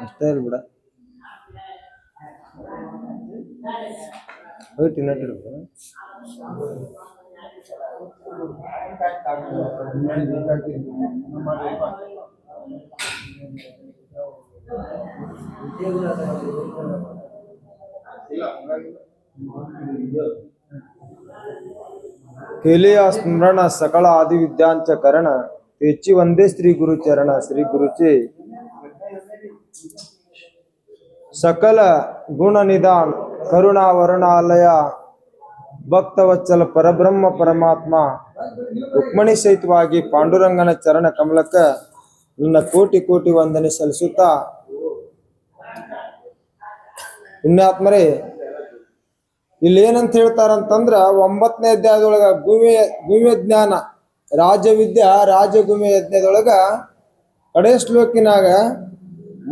ಅಷ್ಟೇ ಇರ್ಲಿ ಬಿಡ ಹೋಯ್ತು ಇನ್ನಟ್ಟಿರ್ಬೇಕು केलिया स्मरण सकळ आदि विद्यांच करण तेची वंदे श्री गुरु चरण श्री गुरुचे सकल गुण निदान करुणा वरुणालय ಭಕ್ತವತ್ಸಲ ಪರಬ್ರಹ್ಮ ಪರಮಾತ್ಮ ರುಕ್ಮಣಿ ಸಹಿತವಾಗಿ ಪಾಂಡುರಂಗನ ಚರಣ ಕಮಲಕ್ಕ ನಿನ್ನ ಕೋಟಿ ಕೋಟಿ ವಂದನೆ ಸಲ್ಲಿಸುತ್ತಾ? ಪುಣ್ಯಾತ್ಮರೇ, ಇಲ್ಲಿ ಏನಂತ ಹೇಳ್ತಾರಂತಂದ್ರ ಒಂಬತ್ತನೇ ಅಧ್ಯಾಯದೊಳಗ ಭೂಮಿಯ ಭೂಮಿ ಜ್ಞಾನ ರಾಜವಿದ್ಯಾ ರಾಜಗುಮೆ ಯಜ್ಞದೊಳಗ ಕಡೆ ಶ್ಲೋಕಿನಾಗ,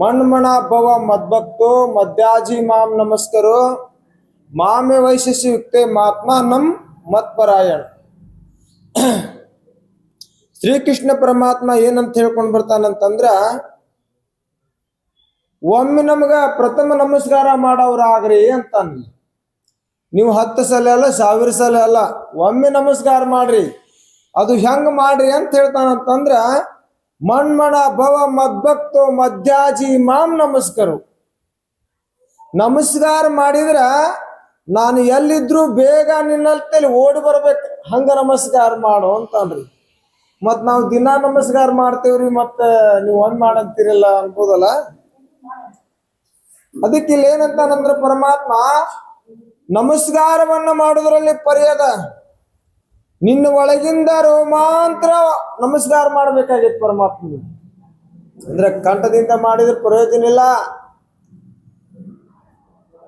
ಮಣ್ಮಣ ಭವ ಮದ್ಭಕ್ತೋ ಮದ್ಯಾಜಿ ಮಾಂ ನಮಸ್ಕರೋ, ಮಾಮೆ ವೈಶಿಷ್ಯುಕ್ತೆ ಮಾತ್ಮ ನಮ್ ಮತ್ಪರಾಯಣ. ಶ್ರೀಕೃಷ್ಣ ಪರಮಾತ್ಮ ಏನಂತ ಹೇಳ್ಕೊಂಡ್ ಬರ್ತಾನಂತಂದ್ರ, ಒಮ್ಮೆ ನಮಗ ಪ್ರಥಮ ನಮಸ್ಕಾರ ಮಾಡೋರಾಗ್ರಿ ಅಂತಾನ. ನೀವು ಹತ್ತು ಸಲ ಅಲ್ಲ, ಸಾವಿರ ಸಲ ಅಲ್ಲ, ಒಮ್ಮೆ ನಮಸ್ಕಾರ ಮಾಡ್ರಿ, ಅದು ಹೆಂಗ್ ಮಾಡ್ರಿ ಅಂತ ಹೇಳ್ತಾನಂತಂದ್ರ, ಮಣ್ಮಣ ಭವ ಮದ್ಭಕ್ತೋ ಮಧ್ಯಾಜಿ ಮಾಮ್ ನಮಸ್ಕರು. ನಮಸ್ಕಾರ ಮಾಡಿದ್ರ, ನಾನು ಎಲ್ಲಿದ್ರು ಬೇಗ ನಿನ್ನಲ್ಲಿ ಓಡಿ ಬರ್ಬೇಕು, ಹಂಗ ನಮಸ್ಕಾರ ಮಾಡು ಅಂತನ್ರಿ. ಮತ್ ನಾವು ದಿನಾ ನಮಸ್ಕಾರ ಮಾಡ್ತೇವ್ರಿ, ಮತ್ತ ನೀವು ಒಂದ್ ಮಾಡಂತೀರಲ್ಲ ಅನ್ಬೋದಲ್ಲ? ಅದಕ್ಕೆ ಇಲ್ಲಿ ಏನಂತಾನಂದ್ರ ಪರಮಾತ್ಮ, ನಮಸ್ಕಾರವನ್ನ ಮಾಡೋದ್ರಲ್ಲಿ ಪರ್ಯದ. ನಿನ್ನ ಒಳಗಿಂದ ರೋಮಾಂತರ ನಮಸ್ಕಾರ ಮಾಡ್ಬೇಕಾಗಿತ್ತು ಪರಮಾತ್ಮ ಅಂದ್ರೆ ಕಂಠದಿಂದ ಮಾಡಿದ್ರೆ ಪ್ರಯೋಜನ ಇಲ್ಲ.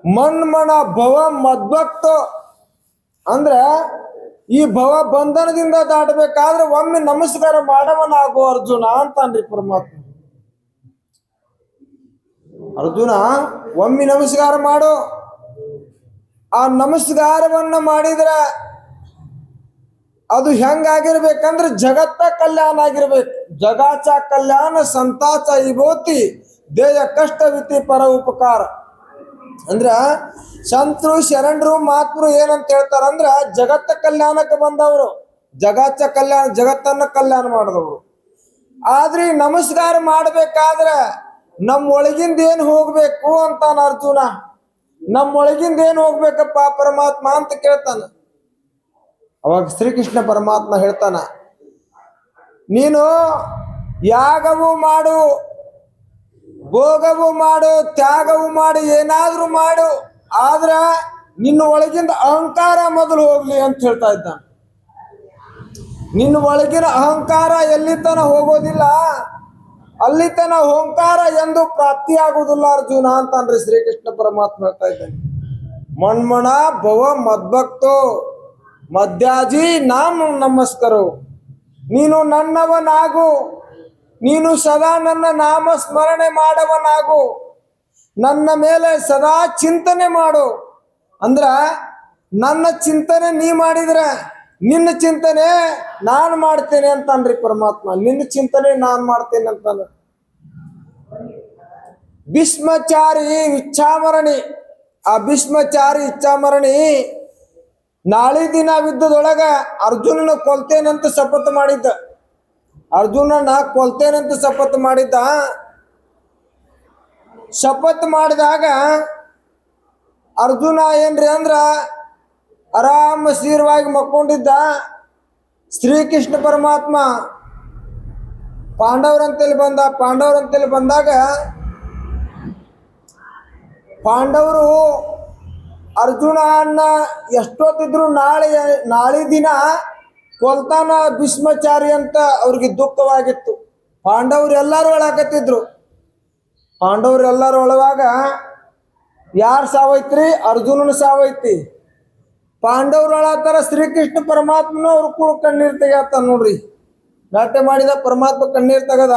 ಮಣ್ಮಣ ಭವ ಮದ್ಭಕ್ತ ಅಂದ್ರ ಈ ಭವ ಬಂಧನದಿಂದ ದಾಟಬೇಕಾದ್ರೆ ಒಮ್ಮೆ ನಮಸ್ಕಾರ ಮಾಡವನಾಗೋ ಅರ್ಜುನ ಅಂತಾನ್ರಿ ಪರಮಾತ್ಮ. ಅರ್ಜುನ, ಒಮ್ಮೆ ನಮಸ್ಕಾರ ಮಾಡು. ಆ ನಮಸ್ಕಾರವನ್ನ ಮಾಡಿದ್ರ ಅದು ಹೆಂಗಾಗಿರ್ಬೇಕಂದ್ರೆ ಜಗತ್ತ ಕಲ್ಯಾಣ ಆಗಿರ್ಬೇಕು. ಜಗಾಚ ಕಲ್ಯಾಣ ಸಂತಾಚ ವಿಭೂತಿ ದೇಹ ಕಷ್ಟವಿತಿ ಪರ ಉಪಕಾರ. ಅಂದ್ರ ಸಂತರು ಶರಣರು ಮಾತ್ರ ಏನಂತ ಹೇಳ್ತಾರಂದ್ರ ಜಗತ್ತ ಕಲ್ಯಾಣಕ್ಕೆ ಬಂದವರು. ಜಗತ್ತ ಕಲ್ಯಾಣ, ಜಗತ್ತನ್ನ ಕಲ್ಯಾಣ ಮಾಡಿದವರು. ಆದ್ರೆ ನಮಸ್ಕಾರ ಮಾಡ್ಬೇಕಾದ್ರೆ ನಮ್ಮ ಒಳಗಿಂದ ಏನ್ ಹೋಗ್ಬೇಕು ಅಂತಾನ ಅರ್ಜುನ. ನಮ್ಮ ಒಳಗಿಂದ ಏನ್ ಹೋಗ್ಬೇಕಪ್ಪ ಪರಮಾತ್ಮ ಅಂತ ಕೇಳ್ತಾನ. ಅವಾಗ ಶ್ರೀಕೃಷ್ಣ ಪರಮಾತ್ಮ ಹೇಳ್ತಾನ, ನೀನು ಯಾಗವು ಮಾಡು ಭೋಗವು ಮಾಡು, ತ್ಯಾಗವು ಮಾಡು, ಏನಾದ್ರೂ ಮಾಡು. ಆದ್ರ ನಿನ್ನ ಒಳಗಿಂದ ಅಹಂಕಾರ ಮೊದಲು ಹೋಗ್ಲಿ ಅಂತ ಹೇಳ್ತಾ ಇದ್ದ ನಿನ್ನ ಒಳಗಿನ ಅಹಂಕಾರ ಎಲ್ಲಿತನ ಹೋಗೋದಿಲ್ಲ? ಅಲ್ಲಿ ತನ ಓಂಕಾರ ಎಂದು ಪ್ರಾಪ್ತಿಯಾಗುವುದಿಲ್ಲ ಅರ್ಜುನ ಅಂತಂದ್ರೆ ಶ್ರೀಕೃಷ್ಣ ಪರಮಾತ್ಮ ಹೇಳ್ತಾ ಇದ್ದಾನೆ. ಮಣ್ಮಣ ಭವ ಮದ್ಭಕ್ತೋ, ಮದ್ಯಾಜಿ ನಾನು ನಮಸ್ಕರು. ನೀನು ನನ್ನವನಾಗು. ನೀನು ಸದಾ ನನ್ನ ನಾಮ ಸ್ಮರಣೆ ಮಾಡವನಾಗು. ನನ್ನ ಮೇಲೆ ಸದಾ ಚಿಂತನೆ ಮಾಡು. ಅಂದ್ರ, ನನ್ನ ಚಿಂತನೆ ನೀ ಮಾಡಿದ್ರೆ, ನಿನ್ನ ಚಿಂತನೆ ನಾನು ಮಾಡ್ತೇನೆ ಅಂತಂದ್ರಿ ಪರಮಾತ್ಮ. ನಿನ್ನ ಚಿಂತನೆ ನಾನು ಮಾಡ್ತೇನೆ ಅಂತಾನ ಭೀಷ್ಮಚಾರಿ ಇಚ್ಛಾಮರಣಿ. ಆ ಭೀಷ್ಮಚಾರಿ ಇಚ್ಛಾಮರಣಿ ನಾಳೆ ದಿನ ಯುದ್ಧದೊಳಗ ಅರ್ಜುನನ ಕೊಲ್ತೇನಂತ ಶಪಥ ಮಾಡಿದ್ದ. ಅರ್ಜುನನ ಕೊಲ್ತೇನಂತ ಶಪಥ ಮಾಡಿದ್ದ? ಶಪಥ ಮಾಡಿದಾಗ ಅರ್ಜುನ ಏನ್ರಿ ಅಂದ್ರ ಆರಾಮ ಸ್ಥಿರವಾಗಿ ಮಕ್ಕೊಂಡಿದ್ದ? ಶ್ರೀಕೃಷ್ಣ ಪರಮಾತ್ಮ ಪಾಂಡವರಂತೇಳಿ ಬಂದ ಪಾಂಡವರಂತೇಳಿ ಬಂದಾಗ ಪಾಂಡವರು ಅರ್ಜುನ ಅನ್ನ ಎಷ್ಟೊತ್ತಿದ್ರು ನಾಳೆ ನಾಳೆ ದಿನ ಕೊಲ್ತಾನ ಭೀಷ್ಮಾಚಾರಿ ಅಂತ ಅವ್ರಿಗೆ ದುಃಖವಾಗಿತ್ತು. ಪಾಂಡವ್ರು ಎಲ್ಲರೂ ಒಳಗತ್ತಿದ್ರು ಪಾಂಡವ್ರು ಎಲ್ಲರೂ ಒಳವಾಗ ಯಾರು ಸಾವೈತ್ರಿ? ಅರ್ಜುನನ ಸಾವೈತಿ. ಪಾಂಡವ್ರು ಶ್ರೀ ಶ್ರೀಕೃಷ್ಣ ಪರಮಾತ್ಮನು ಅವ್ರು ಕೂಡ ಕಣ್ಣೀರ್ ತೆಗಿಯತ್ತ ನೋಡ್ರಿ. ನಾಟ್ಯ ಮಾಡಿದ ಪರಮಾತ್ಮ ಕಣ್ಣೀರ್ ತೆಗದ,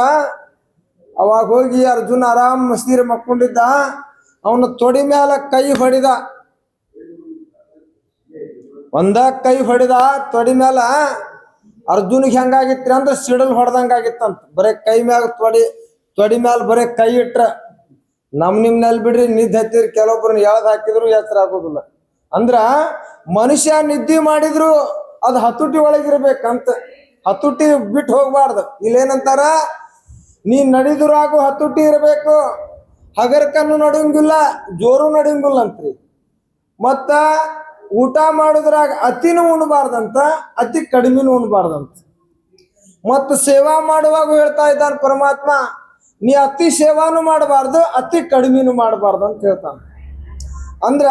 ಅವಾಗ ಹೋಗಿ ಅರ್ಜುನ ಆರಾಮ್ ಸೀರೆ ಮಕ್ಕೊಂಡಿದ್ದ, ಅವನ ತೊಡಿ ಮ್ಯಾಲ ಕೈ ಹೊಡಿದ. ಒಂದ ಕೈ ಹೊಡೆದ ತೊಡಿ ಮ್ಯಾಲ ಅರ್ಜುನಿಗೆ ಹೆಂಗಾಗಿತ್ರಿ ಅಂದ್ರೆ ಸಿಡಲ್ ಹೊಡೆದಂಗಾಗಿತ್ತಂತ. ಬರೇ ಕೈ ಮ್ಯಾಗ ತೊಡಿ ತೊಡಿ ಮ್ಯಾಲ ಬರೇ ಕೈ ಇಟ್ರ ನಮ್ ನಿಮ್ನಲ್ಲಿ ಬಿಡ್ರಿ, ನಿದ್ದೆ ಹತ್ತಿರಿ ಕೆಲವೊಬ್ರನ್ನ ಎಳ್ದ್ ಹಾಕಿದ್ರು ಆಗೋದಿಲ್ಲ. ಅಂದ್ರ ಮನುಷ್ಯ ನಿದ್ದೆ ಮಾಡಿದ್ರು ಅದು ಹತುಟಿ ಒಳಗಿರ್ಬೇಕಂತ. ಹತುಟಿ ಬಿಟ್ಟು ಹೋಗ್ಬಾರ್ದು. ಇಲ್ಲೇನಂತಾರ? ನೀ ನಡೆದುರಾಗು ಹತುಟಿ ಇರಬೇಕು. ಹಗರ್ಕನ್ನು ನಡಂಗಿಲ್ಲ, ಜೋರು ನಡಂಗಿಲ್ಲ ಅಂತ್ರಿ ಮತ್ತ ಊಟ ಮಾಡೋದ್ರಾಗ ಅತಿನೂ ಉಣ್ಬಾರ್ದಂತ, ಅತಿ ಕಡಿಮೆನೂ ಉಣ್ಬಾರ್ದಂತ. ಮತ್ತು ಸೇವಾ ಮಾಡುವಾಗ ಹೇಳ್ತಾ ಇದ್ದಾನೆ ಪರಮಾತ್ಮ, ನೀ ಅತಿ ಸೇವಾನು ಮಾಡಬಾರ್ದು, ಅತಿ ಕಡಿಮೆನೂ ಮಾಡಬಾರ್ದು ಅಂತ ಹೇಳ್ತಾನೆ. ಅಂದ್ರ,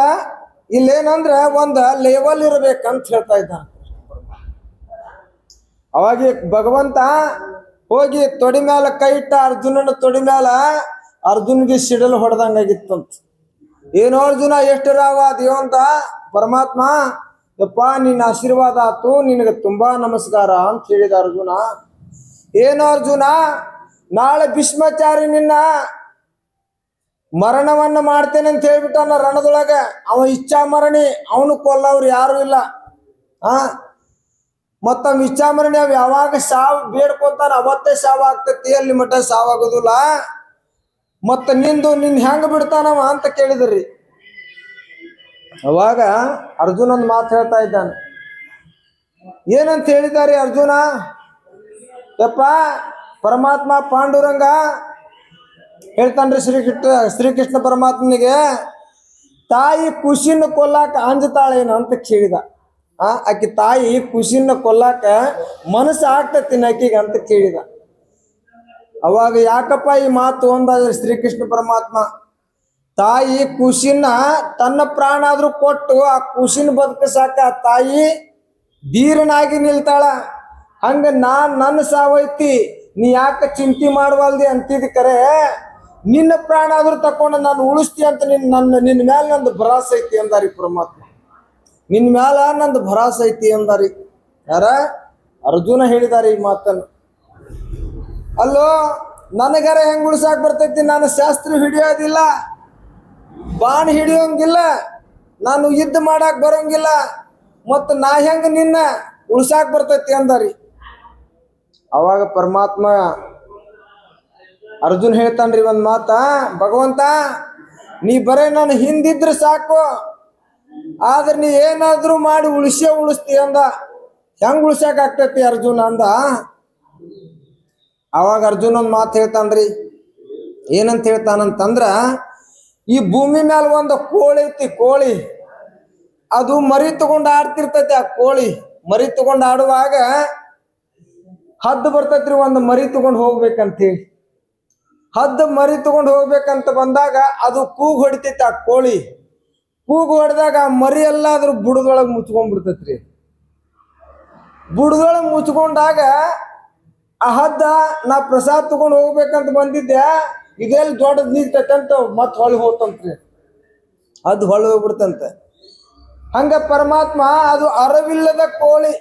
ಇಲ್ಲೇನಂದ್ರ ಒಂದ ಲೆವೆಲ್ ಇರಬೇಕಂತ ಹೇಳ್ತಾ ಇದ್ದಾನೆ. ಅವಾಗ ಭಗವಂತ ಹೋಗಿ ತೊಡಿ ಮ್ಯಾಲ ಕೈ ಇಟ್ಟ ಅರ್ಜುನನ ತೊಡಿ ಮ್ಯಾಲ ಅರ್ಜುನ್ಗೆ ಸಿಡಲ್ ಹೊಡೆದಂಗಾಗಿತ್ತಂತ. ಏನೋ ಅರ್ಜುನ ಎಷ್ಟು ರಾವ ದೇವಂತ ಪರಮಾತ್ಮ, ಯಪ್ಪ, ನಿನ್ನ ಆಶೀರ್ವಾದ ಆತು, ನಿನಗೆ ತುಂಬಾ ನಮಸ್ಕಾರ ಅಂತ ಹೇಳಿದ ಅರ್ಜುನ. ಏನು ಅರ್ಜುನ, ನಾಳೆ ಭೀಷ್ಮಾಚಾರಿ ನಿನ್ನ ಮರಣವನ್ನ ಮಾಡ್ತೇನೆ ಅಂತ ಹೇಳ್ಬಿಟ್ಟಾನ ರಣದೊಳಗ. ಅವ ಇಚ್ಛಾ ಮರಣಿ ಅವನು ಕೊಲ್ಲವ್ರು ಯಾರು ಇಲ್ಲ. ಆ? ಮತ್ತ ಇಚ್ಛಾಮರಣಿ ಇಚ್ಛಾ ಮರಣಿ ಅವ್ ಯಾವಾಗ ಸಾವು ಬೇಡ್ಕೊತಾನ ಅವತ್ತೇ ಸಾವು ಆಗ್ತೈತಿ, ಅಲ್ಲಿ ಮಟ್ಟ ಸಾವಾಗೋದಿಲ್ಲ. ಮತ್ತ ನಿಂದು, ನಿನ್ ಹೆಂಗ ಬಿಡ್ತಾನವ ಅಂತ ಕೇಳಿದ್ರಿ. ಅವಾಗ ಅರ್ಜುನ್ ಮಾತು ಹೇಳ್ತಾ ಇದ್ದಾನೆ. ಏನಂತ ಹೇಳಿದ್ದಾರೆ ಅರ್ಜುನ? ಯಪ್ಪ, ಪರಮಾತ್ಮ ಪಾಂಡುರಂಗ ಹೇಳ್ತಾನ್ರಿ ಶ್ರೀಕೃಷ್ಣ ಶ್ರೀಕೃಷ್ಣ ಪರಮಾತ್ಮನಿಗೆ, ತಾಯಿ ಖುಷಿನ ಕೊಲ್ಲಾಕ ಅಂಜತಾಳೇನು ಅಂತ ಕೇಳಿದ. ಆ, ಆಕಿ ತಾಯಿ ಖುಷಿನ ಕೊಲ್ಲಾಕ ಮನಸ್ಸು ಆಗ್ತತಿ ಆಕಿಗೆ ಅಂತ ಕೇಳಿದ. ಅವಾಗ ಯಾಕಪ್ಪ ಈ ಮಾತು ಅಂದಾದ್ರೆ ಶ್ರೀಕೃಷ್ಣ ಪರಮಾತ್ಮ? ತಾಯಿ ಖುಷಿನ ತನ್ನ ಪ್ರಾಣ ಆದ್ರೂ ಕೊಟ್ಟು ಆ ಖುಷಿನ ಬದುಕಸಾಕ ತಾಯಿ ಧೀರನಾಗಿ ನಿಲ್ತಾಳ. ಹಂಗ ನಾನ್ ನನ್ನ ಸಾವೈತಿ, ನೀ ಯಾಕೆ ಚಿಂತೆ ಮಾಡವಲ್ದಿ ಅಂತಿದ್ ಕರೆ, ನಿನ್ನ ಪ್ರಾಣ ಆದ್ರೂ ತಕೊಂಡು ನಾನು ಉಳಿಸ್ತಿ ಅಂತ ನಿನ್ ನನ್ನ ನಿನ್ನ ಮ್ಯಾಲ ನಂದು ಭರಾಸ ಐತಿ ಅಂದಾರಿ ಪರಮಾತ್ಮ. ನಿನ್ನ ಮ್ಯಾಲ ನಂದು ಭರಾಸ ಐತಿ ಅಂದಾರಿ. ಯಾರ? ಅರ್ಜುನ ಹೇಳಿದಾರೆ ಈ ಮಾತನ್ನು. ಅಲ್ಲೋ, ನನಗರ ಹೆಂಗ್ ಉಳ್ಸಾಕ್ ಬರ್ತೈತಿ? ನಾನು ಶಾಸ್ತ್ರ ಹಿಡಿಯೋದಿಲ್ಲ. ಬಾಣ ಹಿಡಿಯೋಂಗಿಲ್ಲ, ನಾನು ಯುದ್ಧ ಮಾಡಾಕ್ ಬರೋಂಗಿಲ್ಲ, ಮತ್ತು ನಾ ಹೆಂಗ ನಿನ್ನ ಉಳ್ಸಾಕ್ ಬರ್ತೈತಿ ಅಂದಾರಿ. ಅವಾಗ ಪರಮಾತ್ಮ ಅರ್ಜುನ್ ಹೇಳ್ತಾನ್ರಿ ಒಂದ್ ಮಾತ, ಭಗವಂತ, ನೀ ಬರೇ ನಾನು ಹಿಂದಿದ್ರೆ ಸಾಕು, ಆದ್ರೆ ನೀ ಏನಾದ್ರೂ ಮಾಡಿ ಉಳಿಸೇ ಉಳಿಸ್ತಿ ಅಂದ. ಹೆಂಗ್ ಉಳ್ಸಾಕ್ ಆಗ್ತೈತಿ ಅರ್ಜುನ ಅಂದ. ಅವಾಗ ಅರ್ಜುನ್ ಒಂದ್ ಮಾತು ಹೇಳ್ತಾನ್ರಿ, ಏನಂತ ಹೇಳ್ತಾನಂತಂದ್ರ ಈ ಭೂಮಿ ಮ್ಯಾಲ ಒಂದು ಕೋಳಿ ಐತಿ, ಕೋಳಿ. ಅದು ಮರಿ ತಗೊಂಡು ಆಡ್ತಿರ್ತೈತಿ, ಆ ಕೋಳಿ. ಮರಿ ತಗೊಂಡು ಆಡುವಾಗ ಹದ್ದು ಬರ್ತೈತ್ರಿ, ಒಂದು ಮರಿ ತಗೊಂಡು ಹೋಗ್ಬೇಕಂತೇಳಿ. ಹದ್ದು ಮರಿ ತಗೊಂಡು ಹೋಗ್ಬೇಕಂತ ಬಂದಾಗ ಅದು ಕೂಗ್ ಹೊಡಿತೈತಿ, ಆ ಕೋಳಿ. ಕೂಗ್ ಹೊಡೆದಾಗ ಆ ಮರಿ ಎಲ್ಲ ಅದ್ರ ಬುಡದೊಳಗೆ ಮುಚ್ಕೊಂಡ್ಬಿಡ್ತೈತ್ರಿ. ಬುಡದೊಳಗೆ ಮುಚ್ಕೊಂಡಾಗ ಆ ಹದ್ದ ನಾ ಪ್ರಸಾದ್ ತಗೊಂಡು ಹೋಗ್ಬೇಕಂತ ಬಂದಿದ್ದೆ. ಇದೆಲ್ಲಿ ದೊಡ್ಡದ್ ನಿಂತಂತ ಮತ್ ಹೊಳಿ ಹೋತಂತ್ರಿ. ಅದು ಹೊಳೆ ಹೋಗ್ಬಿಡ್ತಂತ. ಹಂಗ ಪರಮಾತ್ಮ ಅದು ಅರವಿಲ್ಲದ ಕೋಳಿ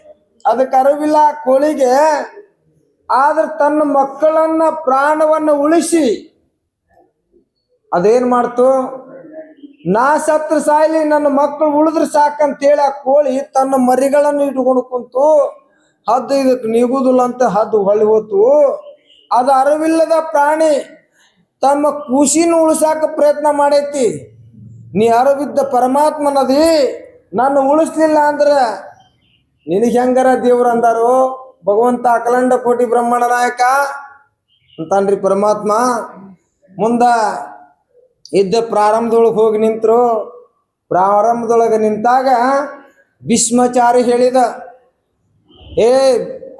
ಅದಕ್ಕೆ ಅರವಿಲ್ಲ ಕೋಳಿಗೆ ಆದ್ರೆ ತನ್ನ ಮಕ್ಕಳನ್ನ ಪ್ರಾಣವನ್ನು ಉಳಿಸಿ ಅದೇನ್ ಮಾಡ್ತು? ನಾ ಸತ್ರ ಸಾಯ್ಲಿ ನನ್ನ ಮಕ್ಕಳು ಉಳಿದ್ರೆ ಸಾಕಂತೇಳಿ ಆ ಕೋಳಿ ತನ್ನ ಮರಿಗಳನ್ನು ಇಟ್ಕೊಂಡು ಕುಂತು ಹದ್ದು ಇದಕ್ಕೆ ನೀಗುದಿಲ್ಲ ಅಂತ ಹದ್ದು ಹೊಳ್ಳಿ ಹೋತು. ಅದು ಅರಿವಿಲ್ಲದ ಪ್ರಾಣಿ ತಮ್ಮ ಖುಷಿನ ಉಳಿಸಾಕ ಪ್ರಯತ್ನ ಮಾಡೈತಿ. ನೀ ಅರವಿದ್ದ ಪರಮಾತ್ಮನದಿ, ನನ್ನ ಉಳಿಸ್ಲಿಲ್ಲ ಅಂದ್ರೆ ನಿನಗೆ ಹೆಂಗರ ದೇವ್ರ ಅಂದಾರು? ಭಗವಂತ ಅಖಲಂಡ ಕೋಟಿ ಬ್ರಹ್ಮಣ ನಾಯಕ. ಅಂತಾನ್ರಿ ಪರಮಾತ್ಮ. ಮುಂದ ಇದ್ದ ಪ್ರಾರಂಭದೊಳಗೆ ಹೋಗಿ ನಿಂತರು. ಪ್ರಾರಂಭದೊಳಗೆ ನಿಂತಾಗ ಭೀಷ್ಮಾಚಾರಿ ಹೇಳಿದ ಏ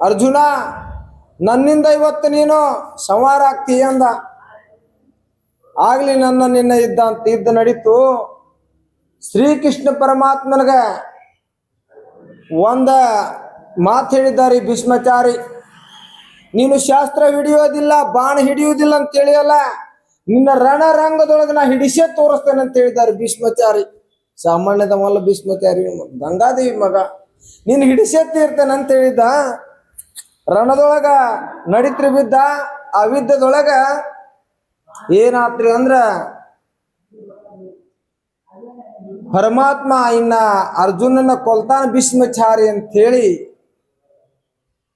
ಅರ್ಜುನ, ನನ್ನಿಂದ ಇವತ್ತು ನೀನು ಸಂವಾರ ಆಗ್ತೀಯ ಅಂದ. ಆಗ್ಲಿ ನನ್ನ ನಿನ್ನ ಇದ್ದ ಅಂತ ಇದ್ದ ನಡೀತು. ಶ್ರೀಕೃಷ್ಣ ಪರಮಾತ್ಮನಿಗೆ ಒಂದ ಮಾತು ಹೇಳಿದ್ದಾರೆ ಭೀಷ್ಮಚಾರಿ. ನೀನು ಶಾಸ್ತ್ರ ಹಿಡಿಯೋದಿಲ್ಲ, ಬಾಣ ಹಿಡಿಯುವುದಿಲ್ಲ ಅಂತ ಹೇಳಿಯಲ್ಲ ನಿನ್ನ ರಣರಂಗದೊಳಗೆ ನಾ ಹಿಡಿಸೇ ತೋರಿಸ್ತೇನೆ ಅಂತ ಹೇಳಿದ್ದಾರೆ ಭೀಷ್ಮಾಚಾರಿ. ಸಾಮಾನ್ಯದವಲ್ಲ ಭೀಷ್ಮಾಚಾರಿ, ಗಂಗಾದೇವಿ ಮಗ. ನೀನು ಹಿಡಿಸೇ ತೀರ್ತೇನೆ ಅಂತ ಹೇಳಿದ್ದ. ರಣದೊಳಗ ನಡಿತ್ರಿ ಬಿದ್ದ, ಆ ಏನಾತ್ರಿ ಅಂದ್ರ ಪರಮಾತ್ಮ ಇನ್ನ ಅರ್ಜುನನ ಕೊಲ್ತಾನ ಭೀಷ್ಮಚಾರಿ ಅಂತ ಹೇಳಿ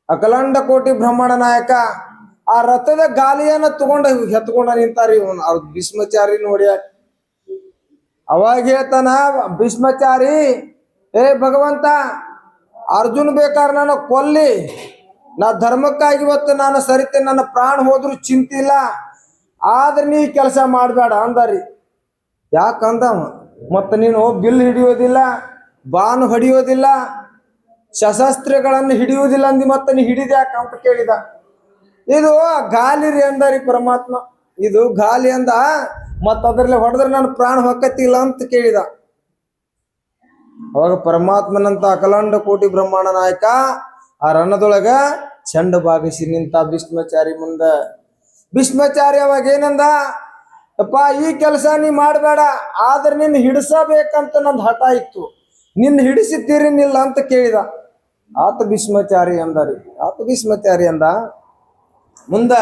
ಅಕಲಂಡ ಕೋಟಿ ಬ್ರಹ್ಮಣ ನಾಯಕ ಆ ರಥದ ಗಾಲಿಯನ್ನ ತಗೊಂಡ ಹೆತ್ಕೊಂಡ ನಿಂತಾರಿ ಅವ್ರ ಭೀಷ್ಮಚಾರಿ ನೋಡಿ. ಅವಾಗ ಹೇಳ್ತಾನ ಭೀಷ್ಮಚಾರಿ, ಏ ಭಗವಂತ, ಅರ್ಜುನ್ ಬೇಕಾದ್ರೆ ನಾನು ಕೊಲ್ಲಿ. ನಾ ಧರ್ಮಕ್ಕಾಗಿ ಇವತ್ತು ನಾನು ಸರಿತೆ ನನ್ನ ಪ್ರಾಣ ಹೋದ್ರು ಚಿಂತಿಲ್ಲ. ಆದ್ರೆ ನೀ ಕೆಲಸ ಮಾಡಬೇಡ ಅಂದಾರಿ. ಯಾಕಂದವ ಮತ್ತು ನೀನು ಬಿಲ್ ಹಿಡಿಯೋದಿಲ್ಲ, ಬಾನು ಹೊಡಿಯೋದಿಲ್ಲ, ಸಶಸ್ತ್ರಗಳನ್ನು ಹಿಡಿಯುವುದಿಲ್ಲ ಅಂದಿ ಮತ್ತೆ ನೀ ಹಿಡಿದ ಯಾಕ ಅಂತ ಕೇಳಿದ. ಇದು ಗಾಲಿ ರೀ ಅಂದಾರಿ ಪರಮಾತ್ಮ. ಇದು ಗಾಲಿ ಅಂದ, ಮತ್ತ ಅದರಲ್ಲಿ ಹೊಡೆದ್ರೆ ನನ್ನ ಪ್ರಾಣ ಹೊಕ್ಕತ್ತಿಲ್ಲ ಅಂತ ಕೇಳಿದ. ಅವಾಗ ಪರಮಾತ್ಮನಂತ ಅಖಲಾಂಡ ಕೋಟಿ ಬ್ರಹ್ಮಾಂಡ ನಾಯಕ ಆ ರಣದೊಳಗ ಚಂಡ ಭಾಗಿಸಿ ನಿಂತ ಭೀಷ್ಮಾಚಾರಿ ಮುಂದ ಭೀಷ್ಮಾಚಾರಿ ಅವಾಗ ಏನಂದ ಅಪ್ಪ, ಈ ಕೆಲಸ ನೀ ಮಾಡಬೇಡ, ಆದ್ರೆ ನಿನ್ನ ಹಿಡಿಸಬೇಕಂತ ನಂದು ಹಠ ಇತ್ತು. ನಿನ್ನ ಹಿಡಿಸಿದ್ದೀರಿನಿಲ್ಲ ಅಂತ ಕೇಳಿದ. ಆತ ಭೀಷ್ಮಾಚಾರಿ ಅಂದರಿ ಆತ ಭೀಷ್ಮಾಚಾರಿ ಅಂದ ಮುಂದ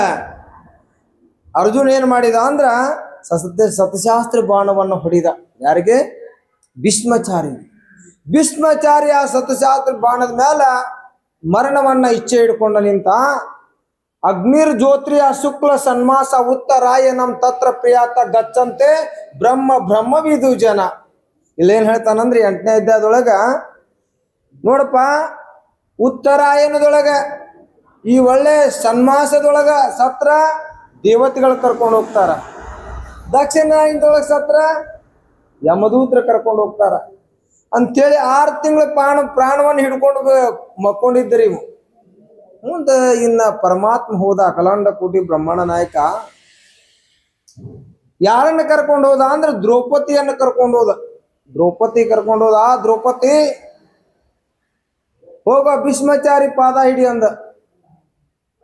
ಅರ್ಜುನ್ ಏನ್ ಮಾಡಿದ ಅಂದ್ರ ಸತ್ಯ ಸತಶಾಸ್ತ್ರ ಬಾಣವನ್ನು ಹೊಡಿದ. ಯಾರಿಗೆ? ಭೀಷ್ಮಾಚಾರಿ. ಭೀಷ್ಮಾಚಾರ್ಯ ಸತಶಾಸ್ತ್ರ ಬಾಣದ ಮೇಲೆ ಮರಣವನ್ನ ಇಚ್ಛೆ ಹಿಡ್ಕೊಂಡ ನಿಂತ ಅಗ್ನಿರ್ ಜ್ಯೋತ್ರಿಯ ಶುಕ್ಲ ಸನ್ಮಾಸ ಉತ್ತರಾಯಣಂ ತತ್ರ ಪ್ರಿಯಾತ ಗಚ್ಚಂತೆ ಬ್ರಹ್ಮ ಬ್ರಹ್ಮವಿದು ಜನ. ಇಲ್ಲೇನ್ ಹೇಳ್ತಾನಂದ್ರೆ ಎಂಟನೇ ಅಧ್ಯಾಯದೊಳಗ? ನೋಡಪ್ಪ ಉತ್ತರಾಯಣದೊಳಗ ಈ ಒಳ್ಳೆ ಸನ್ಮಾಸದೊಳಗ ಸತ್ರ ದೇವತೆಗಳು ಕರ್ಕೊಂಡು ಹೋಗ್ತಾರ. ದಕ್ಷಿಣಾಯಣದೊಳಗ ಸತ್ರ ಯಮದೂತ್ರ ಕರ್ಕೊಂಡು ಹೋಗ್ತಾರ. ಅಂತೇಳಿ ಆರು ತಿಂಗಳ ಪ್ರಾಣ ಪ್ರಾಣವನ್ನು ಹಿಡ್ಕೊಂಡು ಮಕ್ಕೊಂಡಿದ್ರಿ ಇವು. ಮುಂದೆ ಇನ್ನ ಪರಮಾತ್ಮ ಹೋದ ಅಖಲಾಂಡ ಕೋಟಿ ಬ್ರಹ್ಮಾಂಡ ನಾಯಕ, ಯಾರನ್ನ ಕರ್ಕೊಂಡು ಹೋದ ಅಂದ್ರೆ ದ್ರೌಪದಿಯನ್ನು ಕರ್ಕೊಂಡು ಹೋದ. ದ್ರೌಪದಿ ಕರ್ಕೊಂಡು ಹೋದ, ಆ ದ್ರೌಪದಿ ಹೋಗ ಭೀಷ್ಮಚಾರಿ ಪಾದ ಹಿಡಿ ಅಂದ.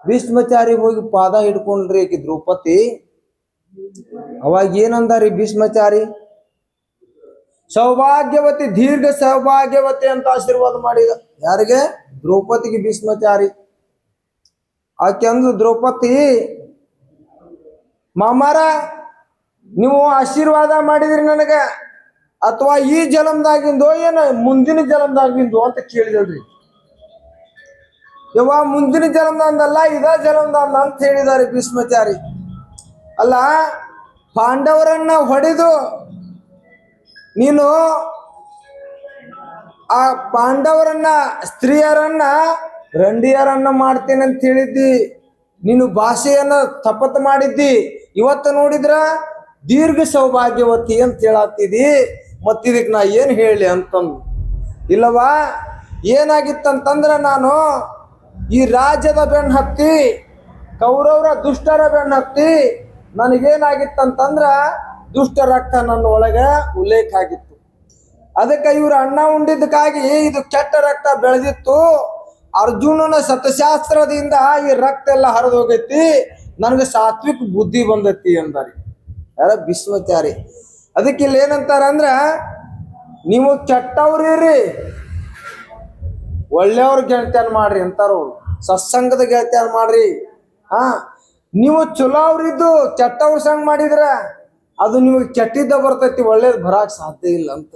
ಭೀಷ್ಮಚಾರಿ ಹೋಗಿ ಪಾದ ಹಿಡ್ಕೊಂಡ್ರಿ ಆಕಿ ದ್ರೌಪದಿ. ಅವಾಗ ಏನಂದಾರಿ ಭೀಷ್ಮಚಾರಿ? ಸೌಭಾಗ್ಯವತಿ, ದೀರ್ಘ ಸೌಭಾಗ್ಯವತಿ ಅಂತ ಆಶೀರ್ವಾದ ಮಾಡಿದ. ಯಾರಿಗೆ? ದ್ರೌಪದಿಗೆ ಭೀಷ್ಮಚಾರಿ. ಆಕೆ ದ್ರೌಪದಿ, ಮಾಮಾರ, ನೀವು ಆಶೀರ್ವಾದ ಮಾಡಿದ್ರಿ ನನಗ, ಅಥವಾ ಈ ಜಲಮ್ದಾಗಿಂದೋ ಏನ, ಮುಂದಿನ ಜಲಮ್ದಾಗಿಂದೋ ಅಂತ ಕೇಳಿದಳ್ರಿ ಯವ್ವ, ಮುಂದಿನ ಜಲಮ್ದಂದಲ್ಲ ಇದ ಜಲಮ್ದಂದ ಅಂತ ಹೇಳಿದಾರೆ ಭೀಷ್ಮಚಾರಿ. ಅಲ್ಲ, ಪಾಂಡವರನ್ನ ಹೊಡೆದು ನೀನು ಆ ಪಾಂಡವರನ್ನ, ಸ್ತ್ರೀಯರನ್ನ ರಂಡಿಯರನ್ನ ಅಂತ ಹೇಳಿದ್ದಿ. ನೀನು ಭಾಷೆಯನ್ನ ತಪತ್ ಮಾಡಿದ್ದಿ. ಇವತ್ತು ನೋಡಿದ್ರ ದೀರ್ಘ ಸೌಭಾಗ್ಯವತಿ ಅಂತ ಹೇಳತ್ತಿದಿ ಮತ್ತಿದಕ್ಕೆ ನಾ ಏನು ಹೇಳಿ ಅಂತಂದು. ಇಲ್ಲವಾ? ಏನಾಗಿತ್ತಂತಂದ್ರ ನಾನು ಈ ರಾಜ್ಯದ ಬೆನ್ನು ಹತ್ತಿ, ಕೌರವರ ದುಷ್ಟರ ಬೆನ್ನು ಹತ್ತಿ ನನಗೇನಾಗಿತ್ತಂತಂದ್ರ ದುಷ್ಟ ರಕ್ತ ನನ್ನ ಒಳಗೆ ಉಲ್ಲೇಖ ಆಗಿತ್ತು. ಅದಕ್ಕೆ ಇವ್ರ ಅಣ್ಣ ಉಂಡಿದ್ದಕ್ಕಾಗಿ ಇದು ಕೆಟ್ಟ ರಕ್ತ ಬೆಳೆದಿತ್ತು. ಅರ್ಜುನನ ಸತಶಾಸ್ತ್ರದಿಂದ ಈ ರಕ್ತ ಎಲ್ಲ ಹರಿದು ಹೋಗೈತಿ ನನಗೆ ಸಾತ್ವಿಕ ಬುದ್ಧಿ ಬಂದೈತಿ ಅಂದಾರಿ ಯಾರ ಭೀಷ್ಮಾಚಾರಿ ಅದಕ್ಕೆ ಇಲ್ಲಿ ಏನಂತಾರ ಅಂದ್ರ, ನೀವು ಕೆಟ್ಟವ್ರಿ ಒಳ್ಳೆಯವ್ರ ಗೆಳತ್ಯಾನ ಮಾಡ್ರಿ ಅಂತಾರವ್ರು ಸತ್ಸಂಗದ ಗೆಳತ್ಯಾನ ಮಾಡ್ರಿ. ಹಾ, ನೀವು ಚಲೋ ಅವ್ರಿದ್ದು ಕೆಟ್ಟವ್ರ ಸಂಗ ಮಾಡಿದ್ರ ಅದು ನಿಮಗೆ ಕೆಟ್ಟಿದ್ದ ಬರ್ತೈತಿ, ಒಳ್ಳೇದು ಬರಾಕ್ ಸಾಧ್ಯ ಇಲ್ಲ ಅಂತ.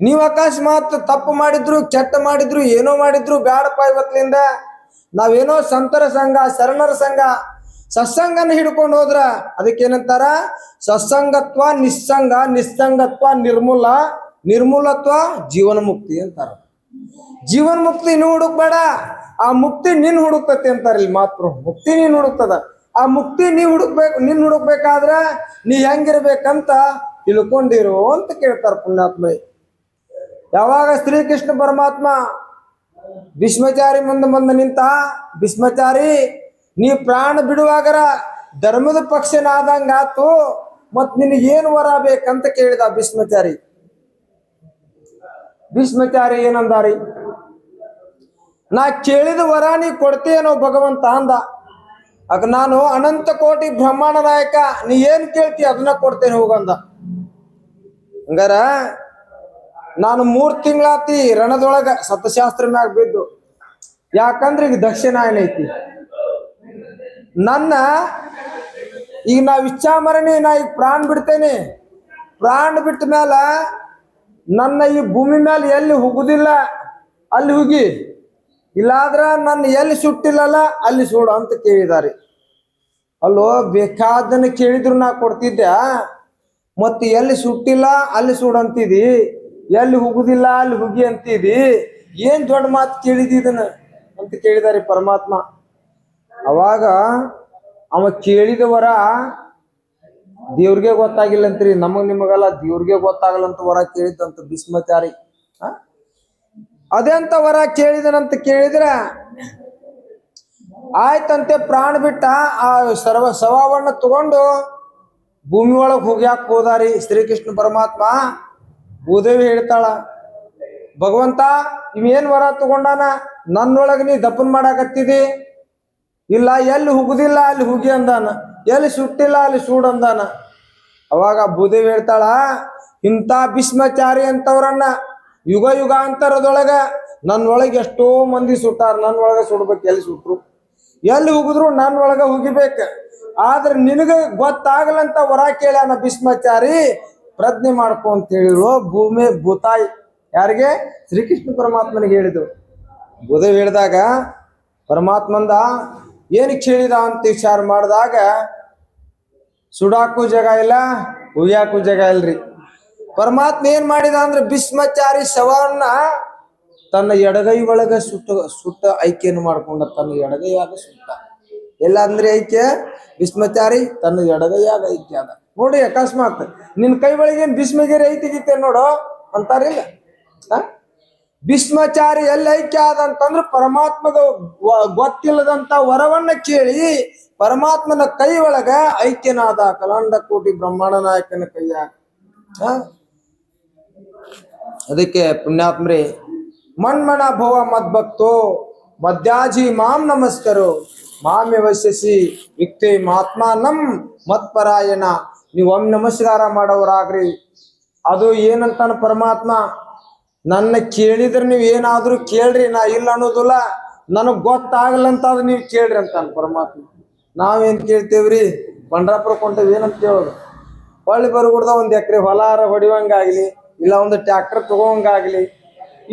ನೀವು ಅಕಸ್ಮಾತ್ ತಪ್ಪು ಮಾಡಿದ್ರು, ಕೆಟ್ಟ ಮಾಡಿದ್ರು, ಏನೋ ಮಾಡಿದ್ರು ಬ್ಯಾಡಪ್ಪ ಇವತ್ತಿನಿಂದ ನಾವೇನೋ ಸಂತರ ಸಂಘ, ಶರಣರ ಸಂಘ, ಸತ್ಸಂಗನ ಹಿಡ್ಕೊಂಡು ಹೋದ್ರ ಅದಕ್ಕೇನಂತಾರ? ಸತ್ಸಂಗತ್ವ, ನಿಸ್ಸಂಗ, ನಿಸ್ಸಂಗತ್ವ, ನಿರ್ಮೂಲ, ನಿರ್ಮೂಲತ್ವ, ಜೀವನ ಮುಕ್ತಿ ಅಂತಾರ. ಜೀವನ ಮುಕ್ತಿ ನೀ ಹುಡುಕ್ಬೇಡ. ಆ ಮುಕ್ತಿ ನಿನ್ ಹುಡುಕ್ತತಿ ಅಂತಾರ ಇಲ್ಲಿ ಮಾತ್ರ. ಮುಕ್ತಿ ನೀನ್ ಹುಡುಕ್ತದ. ಆ ಮುಕ್ತಿ ನೀ ಹುಡುಕ್ಬೇಕು, ನಿನ್ ಹುಡುಕ್ಬೇಕಾದ್ರ ನೀ ಹೆಂಗಿರ್ಬೇಕಂತ ತಿಳ್ಕೊಂಡಿರು ಅಂತ ಕೇಳ್ತಾರ ಪುಣ್ಯಾತ್ಮ. ಯಾವಾಗ ಶ್ರೀಕೃಷ್ಣ ಪರಮಾತ್ಮ ಭೀಷ್ಮಚಾರಿ ಮುಂದೆ ಬಂದು ನಿಂತ ಭೀಷ್ಮಚಾರಿ, ನೀ ಪ್ರಾಣ ಬಿಡುವಾಗರ ಧರ್ಮದ ಪಕ್ಷನಾದಂಗಾತು, ಮತ್ ನಿನಗೆ ಏನು ವರ ಬೇಕಂತ ಕೇಳಿದ ಭೀಷ್ಮಚಾರಿ. ಭೀಷ್ಮಚಾರಿ ಏನಂದಾರಿ? ನಾ ಕೇಳಿದ ವರ ನೀ ಕೊಡ್ತೇನೋ ಭಗವಂತ ಅಂದ. ಆಗ ನಾನು ಅನಂತ ಕೋಟಿ ಬ್ರಹ್ಮಾಂಡ ನಾಯಕ, ನೀ ಏನ್ ಕೇಳ್ತಿ ಅದನ್ನ ಕೊಡ್ತೇನೆ ಹೋಗಂದ ಹಂಗಾರ ನಾನು ಮೂರ್ ತಿಂಗಳಾತಿ ರಣದೊಳಗ ಸತಶಾಸ್ತ್ರ ಮ್ಯಾಗ ಬಿದ್ದು, ಯಾಕಂದ್ರೆ ಈಗ ದಕ್ಷಿಣಾಯನ ಐತಿ. ನನ್ನ, ಈಗ ನಾ ವಿಚ್ಚಾಮರಣಿ ನಾ ಈಗ ಪ್ರಾಣ ಬಿಡ್ತೇನೆ. ಪ್ರಾಣ ಬಿಟ್ಟ ಮ್ಯಾಲ ನನ್ನ ಈ ಭೂಮಿ ಮೇಲೆ ಎಲ್ಲಿ ಹೋಗುದಿಲ್ಲ ಅಲ್ಲಿ ಹೋಗಿ ಇಲ್ಲಾದ್ರ ನನ್ನ ಎಲ್ಲಿ ಸುಟ್ಟಿಲ್ಲಲ್ಲ, ಅಲ್ಲಿ ಸುಡು ಅಂತ ಕೇಳಿದಾರೆ. ಅಲ್ಲೋ ಬೇಕಾದನ್ನ ಕೇಳಿದ್ರು ನಾ ಕೊಡ್ತಿದ್ದೆ. ಮತ್ತೆ ಎಲ್ಲಿ ಸುಟ್ಟಿಲ್ಲ, ಅಲ್ಲಿ ಸುಡು ಅಂತಿದಿ. ಎಲ್ಲಿ ಹೋಗುದಿಲ್ಲ, ಅಲ್ಲಿ ಹುಗಿ ಅಂತಿದಿ ಏನ್ ದೊಡ್ಡ ಮಾತು ಕೇಳಿದಿ ಇದನ್ನ? ಅಂತ ಕೇಳಿದಾರೆ ಪರಮಾತ್ಮ. ಅವಾಗ ಅವ ಕೇಳಿದ ವರ ದೇವ್ರಿಗೆ ಗೊತ್ತಾಗಿಲ್ಲಂತ್ರಿ. ನಮಗ್ ನಿಮಗಲ್ಲ, ದೇವ್ರಿಗೆ ಗೊತ್ತಾಗಲ್ಲ ಅಂತ ವರ ಕೇಳಿದಂತ ಭೀಷ್ಮಚಾರಿ? ಅದೆಂತ ವರ ಕೇಳಿದನಂತ ಕೇಳಿದ್ರ, ಆಯ್ತಂತೆ ಪ್ರಾಣ ಬಿಟ್ಟ ಆ ಸರ್ವ ಸವಾವನ್ನ ತಗೊಂಡು ಭೂಮಿ ಒಳಗ್ ಹೋಗ್ಯಾಕ ಹೋದಾರಿ ಶ್ರೀಕೃಷ್ಣ ಪರಮಾತ್ಮ. ಭೂದೇವಿ ಹೇಳ್ತಾಳ, ಭಗವಂತ ಇವೇನ್ ವರ ತಗೊಂಡಾನ? ನನ್ನೊಳಗ ನೀ ದಪ್ಪನ್ ಮಾಡಾಕತ್ತಿದಿ? ಇಲ್ಲ, ಎಲ್ಲಿ ಹುಗುದಿಲ್ಲ, ಅಲ್ಲಿ ಹುಗಿ ಅಂದಾನ. ಎಲ್ಲಿ ಸುಟ್ಟಿಲ್ಲ, ಅಲ್ಲಿ ಸೂಡ್ ಅಂದಾನ. ಅವಾಗ ಭೂದೇವಿ ಹೇಳ್ತಾಳ, ಇಂಥ ಭೀಷ್ಮಚಾರಿ ಅಂತವ್ರನ್ನ ಯುಗ ಯುಗಾಂತರದೊಳಗ ನನ್ನೊಳಗೆ ಎಷ್ಟೋ ಮಂದಿ ಸುಟ್ಟಾರ. ನನ್ನೊಳಗೆ ಸುಡ್ಬೇಕು, ಎಲ್ಲಿ ಸುಟ್ರು? ಎಲ್ಲಿ ಹುಗಿದ್ರು ನನ್ನೊಳಗ ಹುಗಿಬೇಕು. ಆದ್ರೆ ನಿನಗ ಗೊತ್ತಾಗಲಂತ ವರ ಕೇಳ್ಯಾನ ಭೀಷ್ಮಚಾರಿ. ಪ್ರಜ್ಞೆ ಮಾಡ್ಕೊ ಅಂತ ಹೇಳಿದ್ರು ಭೂಮಿ ಭೂತಾಯಿ. ಯಾರಿಗೆ? ಶ್ರೀಕೃಷ್ಣ ಪರಮಾತ್ಮನಿಗೆ ಹೇಳಿದ್ರು ಬುಧವ್ ಹೇಳಿದಾಗ, ಪರಮಾತ್ಮಂದ ಏನಕ್ಕೆ ಹೇಳಿದ ಅಂತ ವಿಚಾರ ಮಾಡಿದಾಗ, ಸುಡಾಕು ಜಾಗ ಇಲ್ಲ, ಉಯ್ಯಾಕು ಜಾಗ ಇಲ್ರಿ. ಪರಮಾತ್ಮ ಏನ್ ಮಾಡಿದ ಅಂದ್ರೆ ಭೀಷ್ಮಚಾರಿ ಶವನ್ನ ತನ್ನ ಎಡಗೈ ಒಳಗ ಸುಟ್ಟ ಸುಟ್ಟ ಐಕ್ಯನು ಮಾಡ್ಕೊಂಡ ತನ್ನ ಎಡಗೈಯಾಗ ಸುಟ್ಟ. ಎಲ್ಲ ಅಂದ್ರೆ ಐಕ್ಯ? ಭೀಷ್ಮಚಾರಿ ತನ್ನ ಎಡಗೈಯಾಗ ಐಕ್ಯ ಅದ. ನೋಡಿ ಅಕಸ್ಮಾತ್. ನಿನ್ನ ಕೈ ಒಳಗೆ ಏನ್ ಭೀಷ್ಮಗಿರಿ ಐತಿಗಿತ್ತೆ ನೋಡು ಅಂತಾರಿಲ್ಲ? ಭೀಷ್ಮಚಾರಿ ಎಲ್ಲಿ ಐಕ್ಯ ಆದ ಅಂತಂದ್ರೆ ಪರಮಾತ್ಮಗ ಗೊತ್ತಿಲ್ಲದಂತ ವರವನ್ನ ಕೇಳಿ ಪರಮಾತ್ಮನ ಕೈ ಒಳಗ ಐಕ್ಯನಾದ ಕಲಾಂಡ ಕೋಟಿ ಬ್ರಹ್ಮಾಂಡ ನಾಯಕನ ಕೈಯಾಗ ಆ? ಅದಕ್ಕೆ ಪುಣ್ಯಾತ್ಮರಿ, ಮನ್ಮನ ಭವ ಮದ್ಭಕ್ತೋ ಮಧ್ಯಾಜಿ ಮಾಂ ನಮಸ್ಕರು. ಮಾಮ್ಯ ವಶ್ಯಸಿ ವಿಕ್ತೆ ಮಾತ್ಮಾನಂ ಮತ್ಪರಾಯಣ. ನೀವು ಒಮ್ಮೆ ನಮಸ್ಕಾರ ಮಾಡೋರಾಗ್ರಿ. ಅದು ಏನಂತಾನ ಪರಮಾತ್ಮ, ನನ್ನ ಕೇಳಿದ್ರೆ ನೀವು ಏನಾದರೂ ಕೇಳ್ರಿ, ನಾ ಇಲ್ಲ ಅನ್ನೋದಿಲ್ಲ, ನನಗೆ ಗೊತ್ತಾಗಲ್ಲ ಅಂತ ಅದು ನೀವು ಕೇಳ್ರಿ ಅಂತಾನೆ ಪರಮಾತ್ಮ. ನಾವೇನು ಕೇಳ್ತೇವ್ರಿ? ಬಂಡ್ರಾಪುರ ಕೊಂಟೇವ್ ಏನಂತ ಕೇಳೋದು? ಹೊಳ್ಳಿ ಬರ್ಗುಡ್ದ ಒಂದು ಎಕರೆ ಹೊಲಾರ ಹೊಡಿವಂಗಾಗ್ಲಿ, ಇಲ್ಲ ಒಂದು ಟ್ಯಾಕ್ಟರ್ ತಗೋಂಗಾಗಲಿ.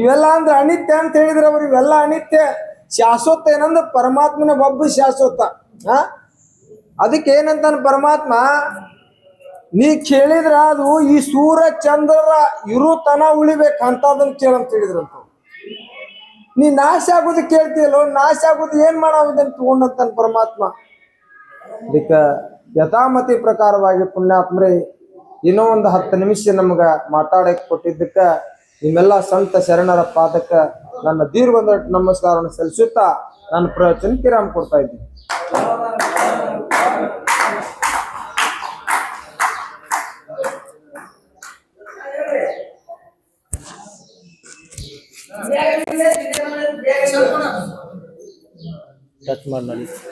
ಇವೆಲ್ಲ ಅಂದ್ರೆ ಅನಿತ್ಯ ಅಂತ ಹೇಳಿದ್ರೆ ಅವ್ರು ಇವೆಲ್ಲ ಅನಿತ್ಯ. ಶಾಶ್ವತ ಏನಂದ್ರೆ ಪರಮಾತ್ಮನ ಒಬ್ಬ ಶಾಶ್ವತ. ಹಾ ಅದಕ್ಕೆ ಏನಂತಾನೆ ಪರಮಾತ್ಮ ನೀ ಕೇಳಿದ್ರ ಅದು ಈ ಸೂರ್ಯ ಚಂದ್ರರ ಇರುತನ ಉಳಿಬೇಕು ಅಂತದನ್ನ ಕೇಳಂತ ಹೇಳಿದ್ರಂತ. ನೀ ನಾಶ ಆಗೋದು ಕೇಳ್ತೀಯಲ್ಲೋ, ನಾಶ ಆಗೋದು ಏನ್ ಮಾಡೋದನ್ನ ತಗೊಂಡಂತನ್ ಪರಮಾತ್ಮ? ಅದಕ್ಕೆ ಯಥಾಮತಿ ಪ್ರಕಾರವಾಗಿ ಪುಣ್ಯಾತ್ಮರೇ, ಇನ್ನೂ ಒಂದು ಹತ್ತು ನಿಮಿಷ ನಮ್ಗ ಮಾತಾಡಕ್ ಕೊಟ್ಟಿದ್ದಕ್ಕ, ನಿಮ್ಮೆಲ್ಲ ಸಂತ ಶರಣರ ಪಾದಕ್ಕ ನನ್ನ ದೀರ್ಘ ನಮಸ್ಕಾರವನ್ನು ಸಲ್ಲಿಸುತ್ತಾ ನಾನು ಪ್ರವಚನಕ್ಕೆ ರಾಮ್ ಕೊಡ್ತಾ ಇದ್ದೀನಿ. ಟಚ್ ಮಾಡಿ ನೋಡಿ